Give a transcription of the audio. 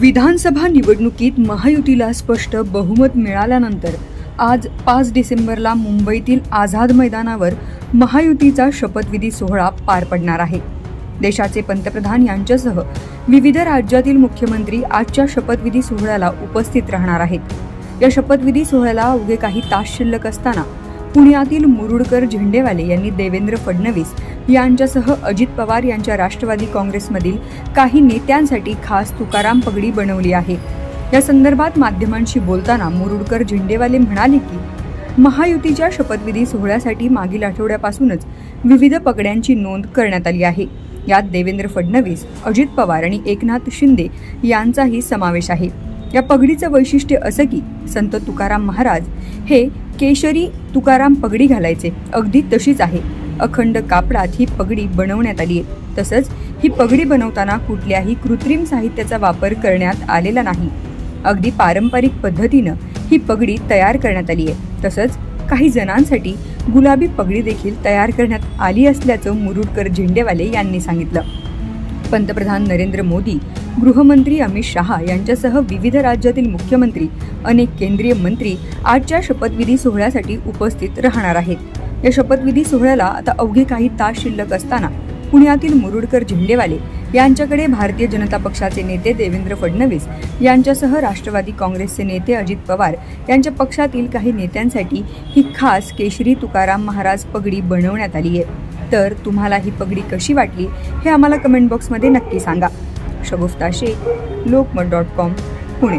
विधानसभा निवडणुकीत महायुतीला स्पष्ट बहुमत मिळाल्यानंतर आज पाच डिसेंबरला मुंबईतील आझाद मैदानावर महायुतीचा शपथविधी सोहळा पार पडणार आहे. देशाचे पंतप्रधान यांच्यासह विविध राज्यातील मुख्यमंत्री आजच्या शपथविधी सोहळ्याला उपस्थित राहणार आहेत. या शपथविधी सोहळ्याला अवघे काही तास शिल्लक असताना पुण्यातील मुरुडकर झेंडेवाले यांनी देवेंद्र फडणवीस यांच्यासह अजित पवार यांच्या राष्ट्रवादी काँग्रेसमधील काही नेत्यांसाठी खास तुकाराम पगडी बनवली आहे. या संदर्भात माध्यमांशी बोलताना मुरुडकर झेंडेवाले म्हणाले की महायुतीच्या शपथविधी सोहळ्यासाठी मागील आठवड्यापासूनच विविध पगड्यांची नोंद करण्यात आली आहे. यात देवेंद्र फडणवीस अजित पवार आणि एकनाथ शिंदे यांचाही समावेश आहे. या पगडीचं वैशिष्ट्य असं की संत तुकाराम महाराज हे केशरी तुकाराम पगडी घालायचे. अगदी तशीच आहे. अखंड कापडात ही पगडी बनवण्यात आली आहे तसंच ही पगडी बनवताना कुठल्याही कृत्रिम साहित्याचा वापर करण्यात आलेला नाही. अगदी पारंपरिक पद्धतीनं ही पगडी तयार करण्यात आली आहे तसंच काही जणांसाठी गुलाबी पगडी देखील तयार करण्यात आली असल्याचं मुरुडकर झेंडेवाले यांनी सांगितलं. पंतप्रधान नरेंद्र मोदी गृहमंत्री अमित शहा यांच्यासह विविध राज्यातील मुख्यमंत्री अनेक केंद्रीय मंत्री आजच्या शपथविधी सोहळ्यासाठी उपस्थित राहणार आहेत. या शपथविधी सोहळ्याला आता अवघे काही तास शिल्लक असताना पुण्यातील मुरुडकर झेंडेवाले यांच्याकडे भारतीय जनता पक्षाचे नेते देवेंद्र फडणवीस यांच्यासह राष्ट्रवादी काँग्रेसचे नेते अजित पवार यांच्या पक्षातील काही नेत्यांसाठी ही खास केशरी तुकाराम महाराज पगडी बनवण्यात आली आहे. तर तुम्हाला ही पगडी कशी वाटली हे आम्हाला कमेंट बॉक्समध्ये नक्की सांगा. Shagufta Shaikh Lokmat dot com Pune.